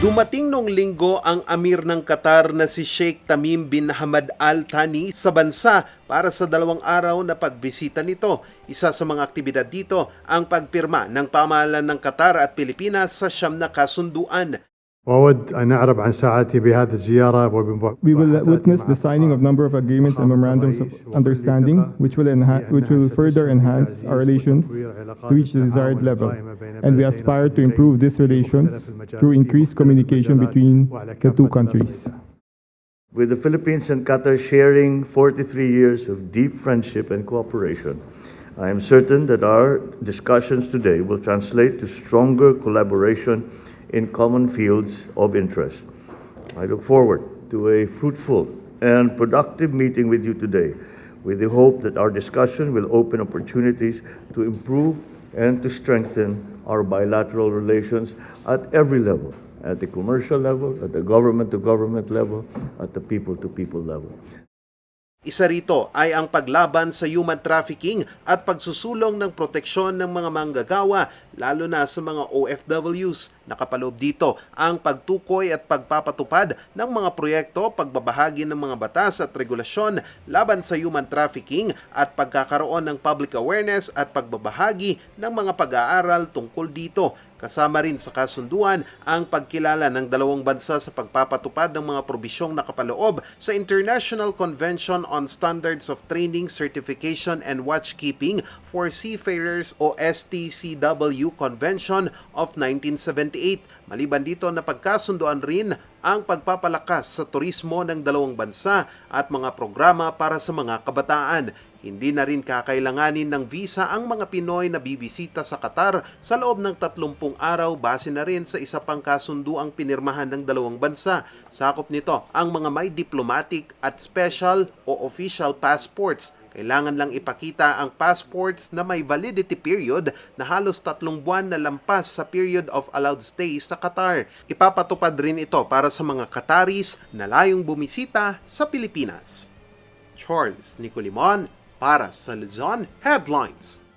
Dumating noong linggo ang amir ng Qatar na si Sheikh Tamim bin Hamad Al Thani sa bansa para sa dalawang araw na pagbisita nito. Isa sa mga aktibidad dito ang pagpirma ng pamahalaan ng Qatar at Pilipinas sa siyam na kasunduan. We will witness the signing of a number of agreements and memorandums of understanding, which will, which will further enhance our relations to reach the desired level, and we aspire to improve these relations through increased communication between the two countries. With the Philippines and Qatar sharing 43 years of deep friendship and cooperation, I am certain that our discussions today will translate to stronger collaboration in common fields of interest. I look forward to a fruitful and productive meeting with you today with the hope that our discussion will open opportunities to improve and to strengthen our bilateral relations at every level, at the commercial level, at the government-to-government level, at the people-to-people level. Isa rito ay ang paglaban sa human trafficking at pagsusulong ng proteksyon ng mga manggagawa lalo na sa mga OFWs. Nakapaloob dito ang pagtukoy at pagpapatupad ng mga proyekto, pagbabahagi ng mga batas at regulasyon laban sa human trafficking at pagkakaroon ng public awareness at pagbabahagi ng mga pag-aaral tungkol dito. Kasama rin sa kasunduan ang pagkilala ng dalawang bansa sa pagpapatupad ng mga probisyong nakapaloob sa International Convention on Standards of Training, Certification and Watchkeeping for Seafarers o STCW Convention of 1978. Maliban dito na pagkasunduan rin ang pagpapalakas sa turismo ng dalawang bansa at mga programa para sa mga kabataan. Hindi na rin kakailanganin ng visa ang mga Pinoy na bibisita sa Qatar sa loob ng 30 araw base na rin sa isa pang kasunduang pinirmahan ng dalawang bansa. Sakop nito ang mga may diplomatic at special o official passports. Kailangan lang ipakita ang passports na may validity period na halos tatlong buwan na lampas sa period of allowed stay sa Qatar. Ipapatupad rin ito para sa mga Qataris na layong bumisita sa Pilipinas. Charles Nicolimon para sa Luzon Headlines.